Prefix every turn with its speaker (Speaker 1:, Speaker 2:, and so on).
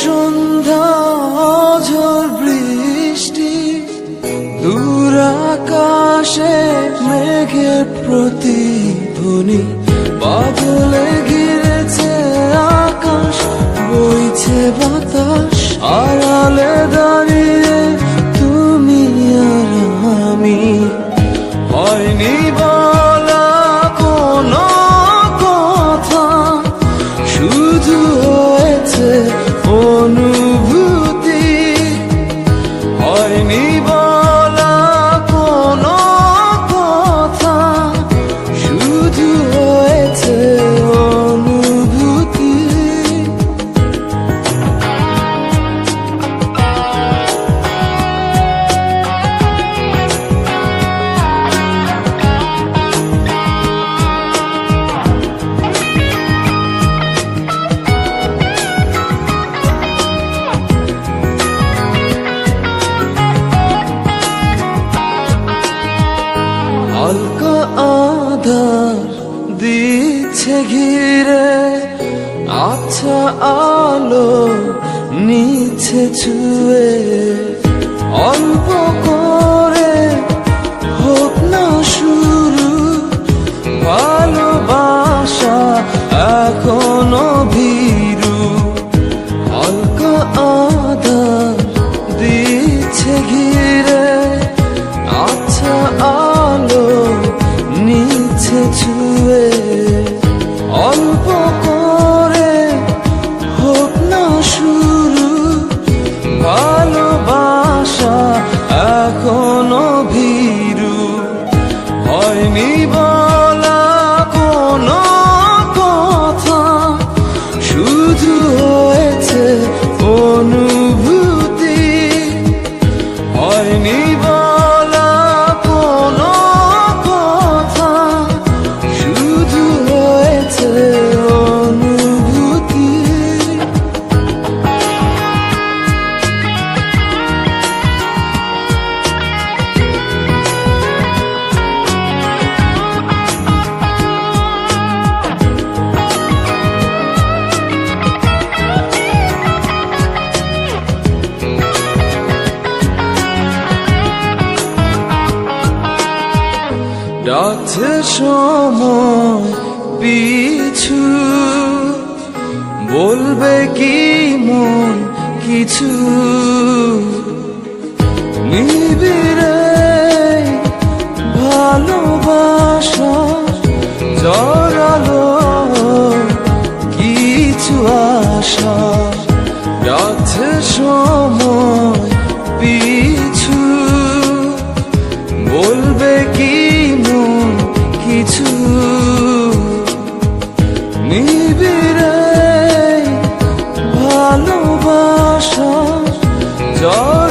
Speaker 1: সন্ধ্যা ঝড় বৃষ্টি দূর আকাশে মেঘের প্রতিধ্বনি। বাদলে ঘিরেছে আকাশ বইছে বাতাস হয়নি দিচ্ছে ঘিরে আচ্ছা আলো নিচ্ছে ছুঁয়ে অল্প 你把 ডাকছে সময় পিছু বলবে কি মন কিছু? নিবিড়ে ভালোবাসা জড়ালো কিছু আশা। ডাকছে সময় জড়ালো